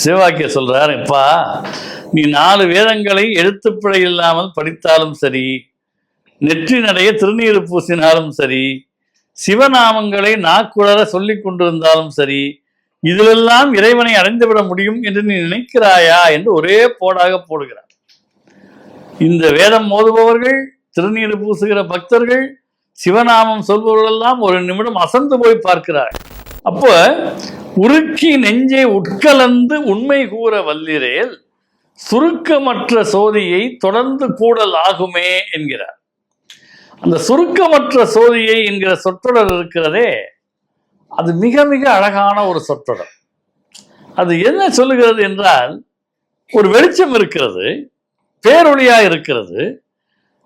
சிவவாக்கிய சொல்றார் எப்பா நீ நாலு வேதங்களை எழுத்துப்பிழை இல்லாமல் படித்தாலும் சரி நெற்றி நடைய திருநீர் பூசினாலும் சரி சிவநாமங்களை நாக்குளர சொல்லிக் கொண்டிருந்தாலும் சரி இதிலெல்லாம் இறைவனை அடைந்துவிட முடியும் என்று நீ நினைக்கிறாயா? என்று ஒரே போடாக போடுகிறார். இந்த வேதம் மோதுபவர்கள் திருநீர் பூசுகிற பக்தர்கள் சிவநாமம் சொல்பவர்களெல்லாம் ஒரு நிமிடம் அசந்து போய் பார்க்கிறார் அப்போ உருக்கி நெஞ்சை உட்கலந்து உண்மை கூற வல்லிரேல் சுருக்கமற்ற சோதியை தொடர்ந்து கூடல் ஆகுமே என்கிறார். அந்த சுருக்கமற்ற சோதியை என்கிற சொற்றொடர் இருக்கிறதே அது மிக மிக அழகான ஒரு சொற்றொடர். அது என்ன சொல்லுகிறது என்றால் ஒரு வெளிச்சம் இருக்கிறது பேரொளியா இருக்கிறது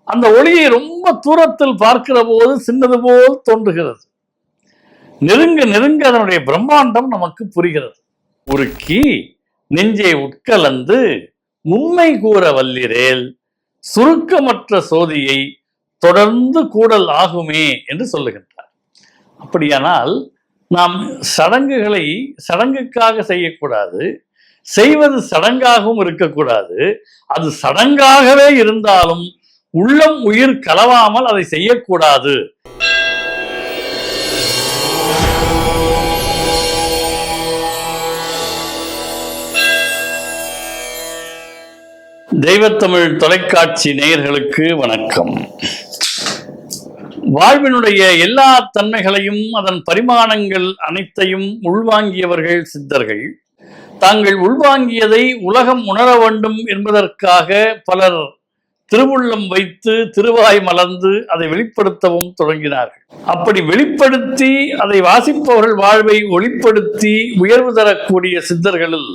அந்த ஒளியை ரொம்ப தூரத்தில் பார்க்கிற போது சின்னது போல் தோன்றுகிறது. நெருங்க நெருங்க அதனுடைய பிரம்மாண்டம் நமக்கு புரிகிறது. உருக்கி நெஞ்சை உட்கலந்து உண்மை கூற வல்லிரேல் சுருக்கமற்ற சோதியை தொடர்ந்து கூடல் ஆகுமே என்று சொல்லுகின்றார். அப்படியானால் நாம் சடங்குகளை சடங்குக்காக செய்யக்கூடாது செய்வது சடங்காகவும் இருக்கக்கூடாது அது சடங்காகவே இருந்தாலும் உள்ளம் உயிர் கலவாமல் அதை செய்யக்கூடாது தெய்வத்தமிழ் தொலைக்காட்சி நேயர்களுக்கு வணக்கம். வாழ்வினுடைய எல்லா தன்மைகளையும் அதன் பரிமாணங்கள் அனைத்தையும் உள்வாங்கியவர்கள் சித்தர்கள். தாங்கள் உள்வாங்கியதை உலகம் உணர வேண்டும் என்பதற்காக பலர் திருவுள்ளம் வைத்து திருவாய் மலர்ந்து அதை வெளிப்படுத்தவும் தொடங்கினார்கள். அப்படி வெளிப்படுத்தி அதை வாசிப்பவர்கள் வாழ்வை ஒளிப்படுத்தி உயர்வு தரக்கூடிய சித்தர்களில்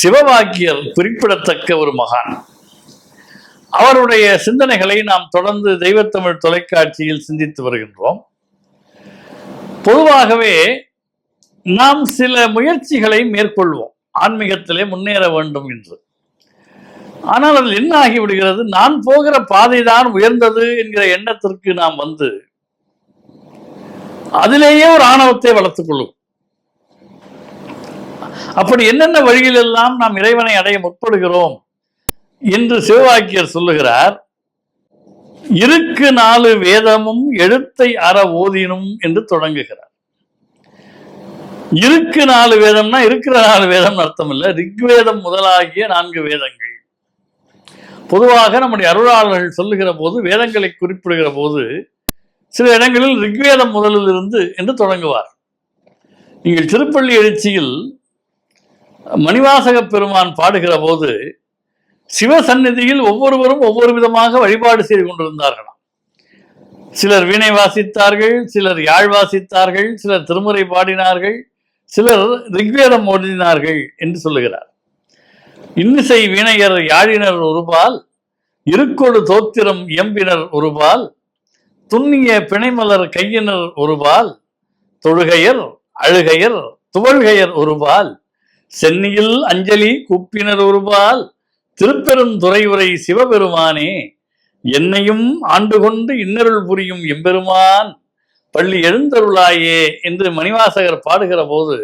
சிவவாக்கியர் குறிப்பிடத்தக்க ஒரு மகான். அவருடைய சிந்தனைகளை நாம் தொடர்ந்து தெய்வத்தமிழ் தொலைக்காட்சியில் சிந்தித்து வருகின்றோம். பொதுவாகவே நாம் சில முயற்சிகளை மேற்கொள்வோம். ஆன்மீகத்திலே முன்னேற வேண்டும் என்று. ஆனால் அதில் என்ன ஆகிவிடுகிறது? நான் போகிற பாதைதான் உயர்ந்தது என்கிற எண்ணத்திற்கு நாம் வந்து அதிலேயே ஒரு ஆணவத்தை வளர்த்துக் கொள்ளும். அப்படி என்னென்ன வழிகளெல்லாம் நாம் இறைவனை அடைய முற்படுகிறோம் என்று சிவவாக்கியர் சொல்லுகிறார். இருக்கு நாலு வேதமும் எழுத்தை அற ஓதினும் என்று தொடங்குகிறார். இருக்கு நாலு வேதம்னா இருக்கிற நாலு வேதம் அர்த்தம் இல்லை. ரிக்வேதம் முதலாகிய நான்கு வேதங்கள். பொதுவாக நம்முடைய அருளாளர்கள் சொல்லுகிற போது வேதங்களை குறிப்பிடுகிற போது சில இடங்களில் ரிக்வேதம் முதலில் இருந்து என்று தொடங்குவார். நீங்கள் திருப்பள்ளி எழுச்சியில் மணிவாசக பெருமான் பாடுகிற போது சிவசந்நிதியில் ஒவ்வொருவரும் ஒவ்வொரு விதமாக வழிபாடு செய்து கொண்டிருந்தார்களாம். சிலர் வீணை வாசித்தார்கள் சிலர் யாழ் வாசித்தார்கள் சிலர் திருமுறை பாடினார்கள் சிலர் ரிக்வேதம் ஓடினார்கள் என்று சொல்லுகிறார். இன்னிசை வீணையர் யாழினர் ஒருபால் இருக்கொடு தோத்திரம் இயம்பினர் ஒருபால் துண்ணிய பிணைமலர் கையினர் ஒருபால் தொழுகையர் அழுகையர் துவழ்கையர் ஒருபால் சென்னியில் அஞ்சலி கூப்பினர் ஒருபால் திருப்பெருந்துறையுரை சிவபெருமானே என்னையும் ஆண்டு கொண்டு இன்னருள் புரியும் எம்பெருமான் பள்ளி எழுந்தருளாயே என்று மணிவாசகர் பாடுகிற போது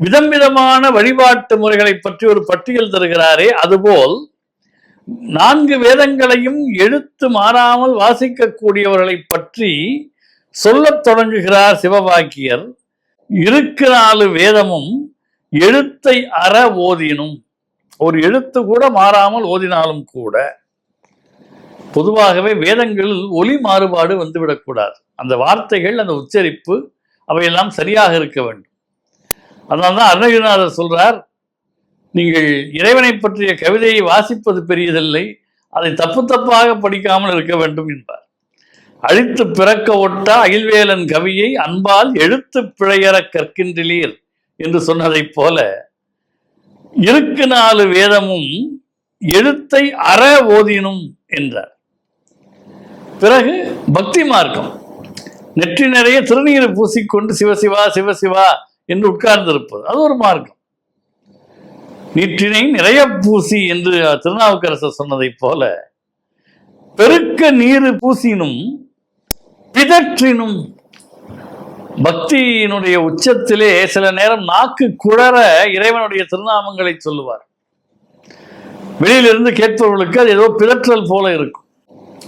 விதம் விதமான வழிபாட்டு முறைகளை பற்றி ஒரு பட்டியல் தருகிறாரே அதுபோல் நான்கு வேதங்களையும் எழுத்து மாறாமல் வாசிக்கக்கூடியவர்களை பற்றி சொல்லத் தொடங்குகிறார் சிவபாக்கியர். இருக்கு நாலு வேதமும் எழுத்தை அற ஓதினும் ஒரு எழுத்து கூட மாறாமல் ஓதினாலும் கூட பொதுவாகவே வேதங்களில் ஒலி மாறுபாடு வந்துவிடக்கூடாது அந்த வார்த்தைகள் அந்த உச்சரிப்பு அவையெல்லாம் சரியாக இருக்க வேண்டும். அதனால்தான் அருணகிரிநாதர் சொல்றார் நீங்கள் இறைவனை பற்றிய கவிதையை வாசிப்பது பெரியதில்லை அதை தப்பு தப்பாக படிக்காமல் இருக்க வேண்டும் என்பார். அழித்து பிறக்க ஒட்ட அகில்வேலன் கவியை அன்பால் எழுத்து பிழையற கற்கின்றீர். என்று சொன்னதைப் போல இருக்கு நாலு வேதமும் எழுத்தை அற ஓதினும் என்றார். பிறகு பக்தி மார்க்கம். நெற்றி நிறைய திருநீரை பூசிக்கொண்டு சிவசிவா சிவசிவா என்று உட்கார்ந்திருப்பது. அது ஒரு மார்க்கம். நீற்றினை நிறைய பூசி என்று திருநாவுக்கரசர் சொன்னதைப் போல பெருக்க நீர் பூசினும் பிதற்றினும் பக்தியினுடைய உச்சத்திலே சில நேரம் நாக்கு குழற இறைவனுடைய திருநாமங்களை சொல்லுவார். வெளியிலிருந்து கேட்பவர்களுக்கு அது ஏதோ பிறற்றல் போல இருக்கும்.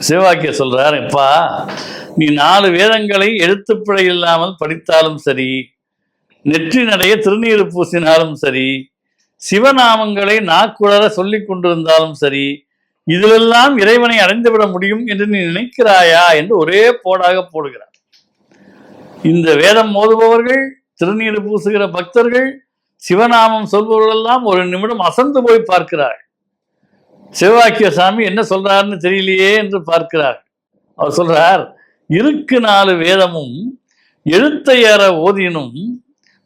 சிவாக்கிய சொல்றார் எப்பா நீ நாலு வேதங்களை எழுத்துப்பிழை இல்லாமல் படித்தாலும் சரி நெற்றி நடைய திருநீர் பூசினாலும் சரி சிவநாமங்களை நாக்குழற சொல்லிக் கொண்டிருந்தாலும் சரி இதிலெல்லாம் இறைவனை அடைந்துவிட முடியும் என்று நீ நினைக்கிறாயா? என்று ஒரே போடாக போடுகிறார். இந்த வேதம் மோதுபவர்கள் திருநீர் பூசுகிற பக்தர்கள் சிவநாமம் சொல்பவர்களெல்லாம் ஒரு நிமிடம் அசந்து போய் பார்க்கிறார் சிவவாக்கிய சாமி என்ன சொல்றாருன்னு தெரியலையே என்று பார்க்கிறார். அவர் சொல்றார் இருக்கு நாலு வேதமும் எழுத்தையற ஓதினும்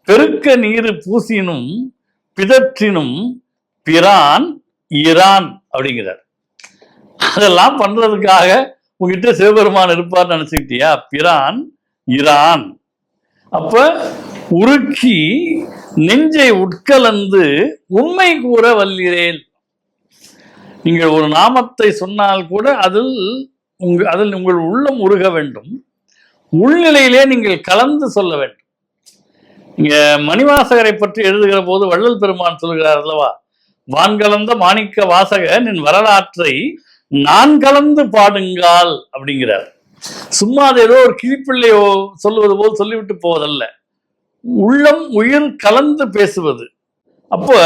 பெருக்க நீரு பூசினும் பிதற்றினும் பிரான் இரான் அப்படிங்கிறார். அதெல்லாம் பண்றதுக்காக உங்ககிட்ட சிவபெருமான் இருப்பார்னு நினைச்சுக்கிட்டியா? பிரான் இரான். அப்ப உருக்கி நெஞ்சை உட்கலந்து உண்மை கூற வல்லிறேன் நீங்கள் ஒரு நாமத்தை சொன்னால் கூட அதில் உங்க அதில் உங்கள் உள்ளம் உருக வேண்டும். உள்நிலையிலே நீங்கள் கலந்து சொல்ல வேண்டும். இங்க மணிவாசகரை பற்றி எழுதுகிற போது வள்ளல் பெருமான் சொல்கிறார் அல்லவா? வான்கலந்த மாணிக்க வாசக நின் வரலாற்றை நான் கலந்து பாடுங்கால் அப்படிங்கிறார். சும்மா அது ஏதோ ஒரு கிழிப்பிள்ளையோ சொல்லுவது போல் சொல்லிவிட்டு போவதல்ல. உள்ளம் உயிர் கலந்து பேசுவது. அப்போ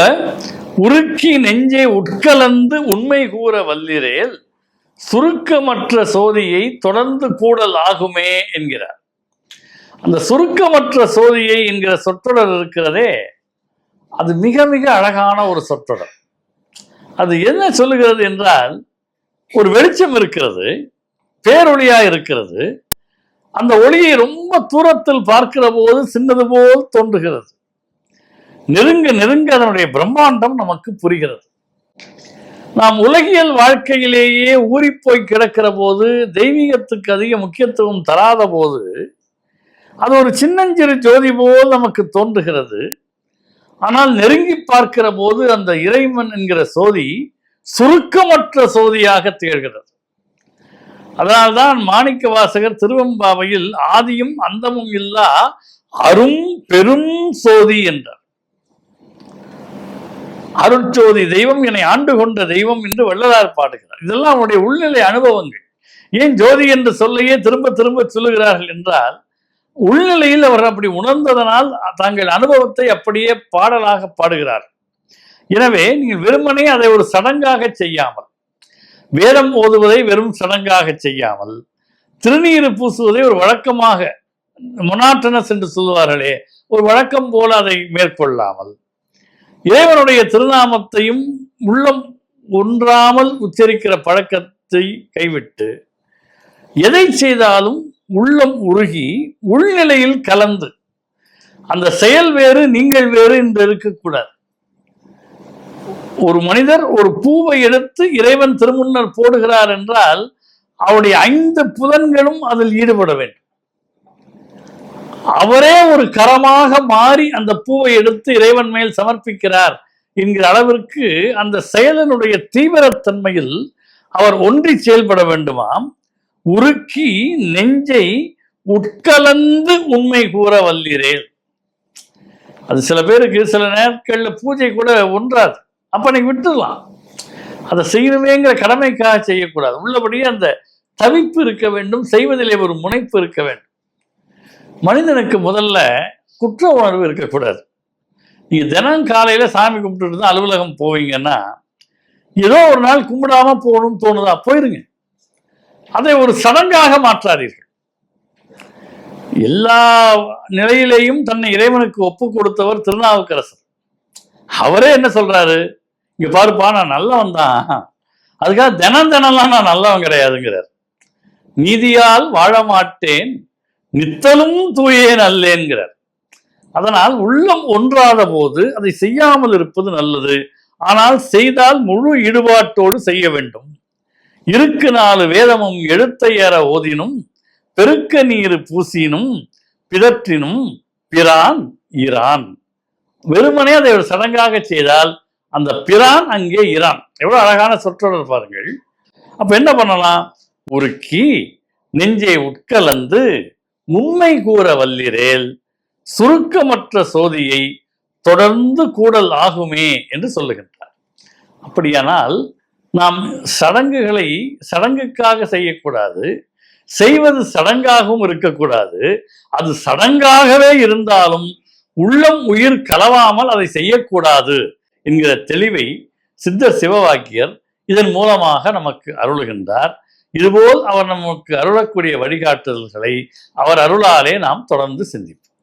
உருக்கி நெஞ்சை உட்கலந்து உண்மை கூற வல்லிரேல் சுருக்கமற்ற சோதியை தொடர்ந்து கூடல் ஆகுமே என்கிறார். அந்த சுருக்கமற்ற சோதியை என்கிற சொற்றொடர் இருக்கிறதே அது மிக மிக அழகான ஒரு சொற்றொடர். அது என்ன சொல்லுகிறது என்றால் ஒரு வெளிச்சம் இருக்கிறது. பேரொளியா இருக்கிறது. அந்த ஒளியை ரொம்ப தூரத்தில் பார்க்கிற போது சின்னது போல் தோன்றுகிறது. நெருங்க நெருங்க அதனுடைய பிரம்மாண்டம் நமக்கு புரிகிறது. நாம் உலகியல் வாழ்க்கையிலேயே ஊறிப்போய் கிடக்கிற போது தெய்வீகத்துக்கு அதிக முக்கியத்துவம் தராத போது அது ஒரு சின்னஞ்சிறு ஜோதி போல் நமக்கு தோன்றுகிறது. ஆனால் நெருங்கி பார்க்கிற போது அந்த இறைவன் என்கிற சோதி சுருக்கமற்ற சோதியாக திகழ்கிறது. அதனால்தான் மாணிக்க வாசகர் திருவம்பாவையில் ஆதியும் அந்தமும் இல்லா அரும் பெரும் சோதி என்றார். அருட்சோதி தெய்வம் என்னை ஆண்டு கொண்ட தெய்வம் என்று வள்ளலார் பாடுகிறார். இதெல்லாம் அவருடைய உள்நிலை அனுபவங்கள். ஏன் ஜோதி என்று சொல்லையே திரும்ப திரும்ப சொல்லுகிறார்கள் என்றால் உள்நிலையில் அவர் அப்படி உணர்ந்ததனால் தாங்கள் அனுபவத்தை அப்படியே பாடலாக பாடுகிறார். எனவே நீங்கள் வெறுமனே அதை ஒரு சடங்காக செய்யாமல் வேதம் ஓதுவதை வெறும் சடங்காக செய்யாமல் திருநீர் பூசுவதை ஒரு வழக்கமாக மொனாட்டனஸ் என்று சொல்லுவார்களே ஒரு வழக்கம் போல அதை மேற்கொள்ளாமல் இறைவனுடைய திருநாமத்தையும் உள்ளம் ஒன்றாமல் உச்சரிக்கிற பழக்கத்தை கைவிட்டு எதை செய்தாலும் உள்ளம் உருகி உள்நிலையில் கலந்து அந்த செயல் வேறு நீங்கள் வேறு என்று இருக்கக்கூடாது. ஒரு மனிதர் ஒரு பூவை எடுத்து இறைவன் திருமுன்னர் போடுகிறார் என்றால் அவருடைய ஐந்து புதன்களும் அதில் ஈடுபட வேண்டும். அவரே ஒரு கரமாக மாறி அந்த பூவை எடுத்து இறைவன் மேல் சமர்ப்பிக்கிறார் என்கிற அளவிற்கு அந்த செயலனுடைய தீவிரத்தன்மையில் அவர் ஒன்றி செயல்பட வேண்டுமாம். உருக்கி நெஞ்சை உட்கலந்து உண்மை கூற வல்லீரேல் அது சில பேருக்கு சில நேரங்களில் பூஜை கூட ஒன்றாது. அப்போ நீங்கள் விட்டுடலாம். அதை செய்யணுமேங்கிற கடமைக்காக செய்யக்கூடாது. உள்ளபடியே அந்த தவிப்பு இருக்க வேண்டும் செய்வதிலே ஒரு முனைப்பு இருக்க வேண்டும். மனிதனுக்கு முதல்ல குற்ற உணர்வு இருக்கக்கூடாது. நீங்கள் தினம் காலையில் சாமி கும்பிட்டு தான் அலுவலகம் போவீங்கன்னா ஏதோ ஒரு நாள் கும்பிடாமல் போகணும்னு தோணுதா? போயிருங்க. அதை ஒரு சடங்காக மாற்றாதீர்கள். எல்லா நிலையிலேயும் தன்னை இறைவனுக்கு ஒப்பு கொடுத்தவர் திருநாவுக்கரசர். அவரே என்ன சொல்றாரு? இங்க பாருப்பா நான் நல்லவன் தான். அதுக்காக தினம் தினம்லாம் நான் நல்லவன் கிடையாதுங்கிறார். நீதியால் வாழ மாட்டேன் நித்தலும் தூயேன் அல்லேன்கிறார் அதனால் உள்ளம் ஒன்றாத போது அதை செய்யாமல் இருப்பது நல்லது. ஆனால் செய்தால் முழு ஈடுபாட்டோடு செய்ய வேண்டும். இருக்கு நாலு வேதமும் எழுத்தையற ஓதினும் பெருக்க நீர் பூசினும் பிதற்றினும் பிரான் ஈரான். வெறுமனே அதை ஒரு சடங்காக செய்தால் அந்த பிரான் அங்கே இரான் எவ்வளோ அழகான சொற்றொடர் பாருங்கள். அப்போ என்ன பண்ணலாம்? உருக்கி நெஞ்சை உட்கலந்து உண்மை கூற வல்லிரேல் சுருக்கமற்ற சோதியை தொடர்ந்து கூடல் ஆகுமே என்று சொல்லுகின்றார். அப்படியானால் நாம் சடங்குகளை சடங்குக்காக செய்யக்கூடாது. செய்வது சடங்காகவும் இருக்கக்கூடாது. அது சடங்காகவே இருந்தாலும் உள்ளம் உயிர் கலவாமல் அதை செய்யக்கூடாது. என்கிற தெளிவை சித்த சிவவாக்கியர் இதன் மூலமாக நமக்கு அருளுகின்றார். இதுபோல் அவர் நமக்கு அருளக்கூடிய வழிகாட்டுதல்களை அவர் அருளாலே நாம் தொடர்ந்து சிந்திப்போம்.